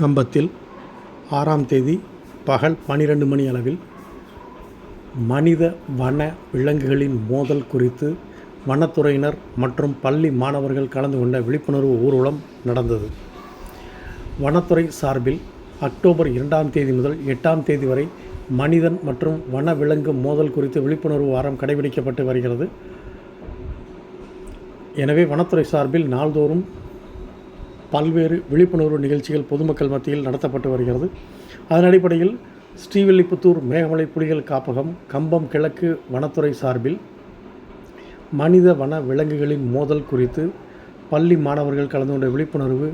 கம்பத்தில் ஆறாம் தேதி பகல் பனிரெண்டு மணி அளவில் மனித வன விலங்குகளின் மோதல் குறித்து வனத்துறையினர் மற்றும் பள்ளி மாணவர்கள் கலந்து கொண்ட விழிப்புணர்வு ஊர்வலம் நடந்தது. வனத்துறை சார்பில் அக்டோபர் இரண்டாம் தேதி முதல் எட்டாம் தேதி வரை மனிதன் மற்றும் வன விலங்கு மோதல் குறித்து விழிப்புணர்வு வாரம் கடைபிடிக்கப்பட்டு வருகிறது. எனவே வனத்துறை சார்பில் நாள்தோறும் பல்வேறு விழிப்புணர்வு நிகழ்ச்சிகள் பொதுமக்கள் மத்தியில் நடத்தப்பட்டு வருகிறது. அதன் அடிப்படையில் ஸ்ரீவில்லிபுத்தூர் மேகமலை புலிகள் காப்பகம் கம்பம் கிழக்கு வனத்துறை சார்பில் மனித வன விலங்குகளின் மோதல் குறித்து பள்ளி மாணவர்கள் கலந்து கொண்ட விழிப்புணர்வு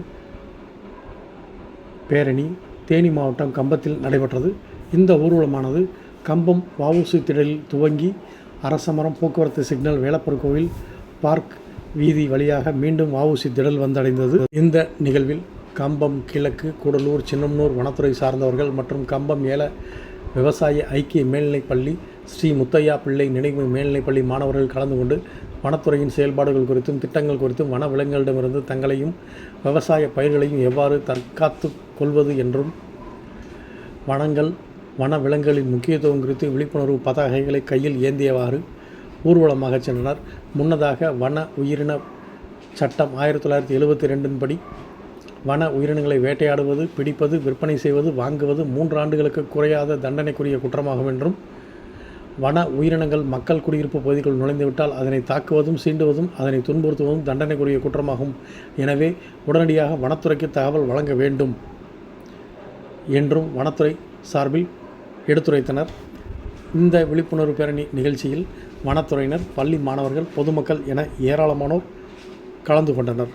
பேரணி தேனி மாவட்டம் கம்பத்தில் நடைபெற்றது. இந்த ஊர்வலமானது கம்பம் வஉசி திடலில் துவங்கி அரசமரம் போக்குவரத்து சிக்னல் வேலப்பர் கோவில் பார்க் வீதி வழியாக மீண்டும் வாவுசி திடல் வந்தடைந்தது. இந்த நிகழ்வில் கம்பம் கிழக்கு கூடலூர் சின்னம்னூர் வனத்துறை சார்ந்தவர்கள் மற்றும் கம்பம் ஏல விவசாய ஐக்கிய மேல்நிலைப்பள்ளி ஸ்ரீ முத்தையா பிள்ளை நினைவு மேல்நிலைப்பள்ளி மாணவர்கள் கலந்து கொண்டு வனத்துறையின் செயல்பாடுகள் குறித்தும் திட்டங்கள் குறித்தும் வன விலங்குகளிடமிருந்து தங்களையும் விவசாய பயிர்களையும் எவ்வாறு தற்காத்து கொள்வது என்றும் வனங்கள் வன விலங்குகளின் முக்கியத்துவம் குறித்து விழிப்புணர்வு பதாகைகளை கையில் ஏந்தியவாறு ஊர்வலமாக சென்றனர் முன்னதாக வன உயிரின சட்டம் ஆயிரத்தி தொள்ளாயிரத்தி எழுபத்தி ரெண்டின் படி வன உயிரினங்களை வேட்டையாடுவது பிடிப்பது விற்பனை செய்வது வாங்குவது மூன்று ஆண்டுகளுக்கு குறையாத தண்டனைக்குரிய குற்றமாகும் என்றும் வன உயிரினங்கள் மக்கள் குடியிருப்பு பகுதிக்குள் நுழைந்துவிட்டால் அதனை தாக்குவதும் சீண்டுவதும் அதனை துன்புறுத்துவதும் தண்டனைக்குரிய குற்றமாகும். எனவே உடனடியாக வனத்துறைக்கு தகவல் வழங்க வேண்டும் என்றும் வனத்துறை சார்பில் எடுத்துரைத்தனர். இந்த விழிப்புணர்வு பேரணி நிகழ்ச்சியில் வனத்துறையினர் பள்ளி மாணவர்கள் பொதுமக்கள் என ஏராளமானோர் கலந்து கொண்டனர்.